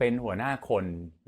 เป็นหัวหน้าคน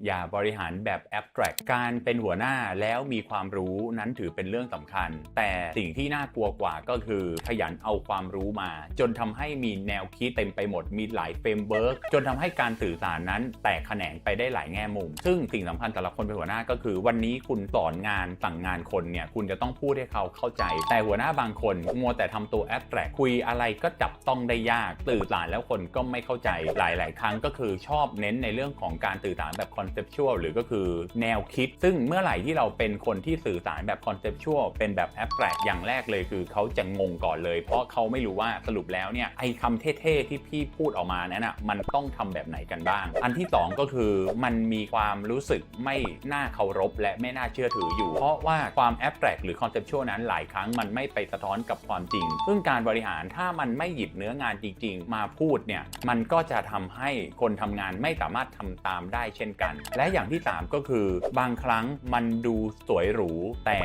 อย่าบริหารแบบแอบแตรกการเป็นหัวหน้าแล้วมีความรู้นั้นถือเป็นเรื่องสำคัญ แต่สิ่งที่น่ากลัวกว่าก็คือขยันเอาความรู้มา จนทำให้มีแนวคิดเต็มไปหมดมีหลายเฟรมเวิร์กจนทำให้การสื่อสารนั้นแตกแขนงไปได้หลายแง่มุม ซึ่งสิ่งสำคัญสำหรับคนเป็นหัวหน้าก็คือ วันนี้คุณสอนงานสั่งงานคนเนี่ยคุณจะต้องพูดให้เขาเข้าใจ แต่หัวหน้าบางคนมัวแต่ทำตัวแอบแตรกคุยอะไรก็จับต้องได้ยากสื่อสารแล้วคนก็ไม่เข้าใจหลาย ๆ ครั้งก็คือชอบเน้นในเรื่องื่องของการสื่อสารแบบคอนเซปชวลหรือก็คือแนวคิด ซึ่งเมื่อไหร่ที่เราเป็นคนที่สื่อสารแบบคอนเซปชวลเป็นแบบแอบแตรกอย่างแรกเลยคือเขาจะงงก่อนเลย เพราะเขาไม่รู้ว่าสรุปแล้วเนี่ยไอ้คำเท่ๆที่พี่พูดออกมานั้นอะมันต้องทำแบบไหนกันบ้าง อันที่สองก็คือมันมีความรู้สึกไม่น่าเคารพและไม่น่าเชื่อถืออยู่ เพราะว่าความแอบแตรกหรือคอนเซปชวลนั้นหลายครั้งมันไม่ไปสะท้อนกับความจริง ซึ่งการบริหารถ้ามันไม่หยิบเนื้องานจริง ๆ มาพูดเนี่ยมันก็จะทำให้คนทำงานไม่สามารถทำตามได้เช่นกัน และอย่างที่ 3 ก็คือบางครั้งมันดูสวยหรู แต่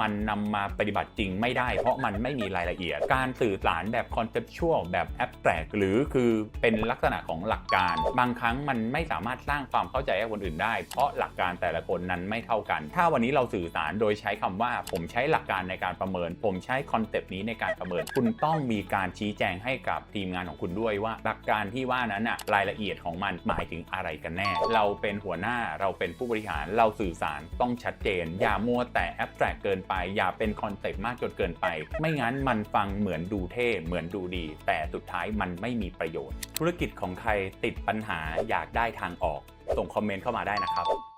มันนำมาปฏิบัติจริงไม่ได้ เพราะมันไม่มีรายละเอียด การสื่อสารแบบคอนเซปชวลแบบแอบแตรกหรือคือเป็นลักษณะของหลักการ บางครั้งมันไม่สามารถสร้างความเข้าใจให้คนอื่นได้ เพราะหลักการแต่ละคนนั้นไม่เท่ากัน ถ้าวันนี้เราสื่อสารโดยใช้คำว่า ผมใช้หลักการในการประเมิน ผมใช้คอนเซปต์นี้ในการประเมิน คุณต้องมีการชี้แจงให้กับทีมงานของคุณด้วยว่า หลักการที่ว่านั้นอะรายละเอียดของมันหมายถึงอะไรกันแน่ เราเป็นหัวหน้าเราเป็นผู้บริหารเราสื่อสารต้องชัดเจน อย่ามัวแต่แอบแตรกเกินไป อย่าเป็นคอนเซปต์มากจนเกินไป ไม่งั้นมันฟังเหมือนดูเท่เหมือนดูดี แต่สุดท้ายมันไม่มีประโยชน์ ธุรกิจของใครติดปัญหาอยากได้ทางออก ส่งคอมเมนต์เข้ามาได้นะครับ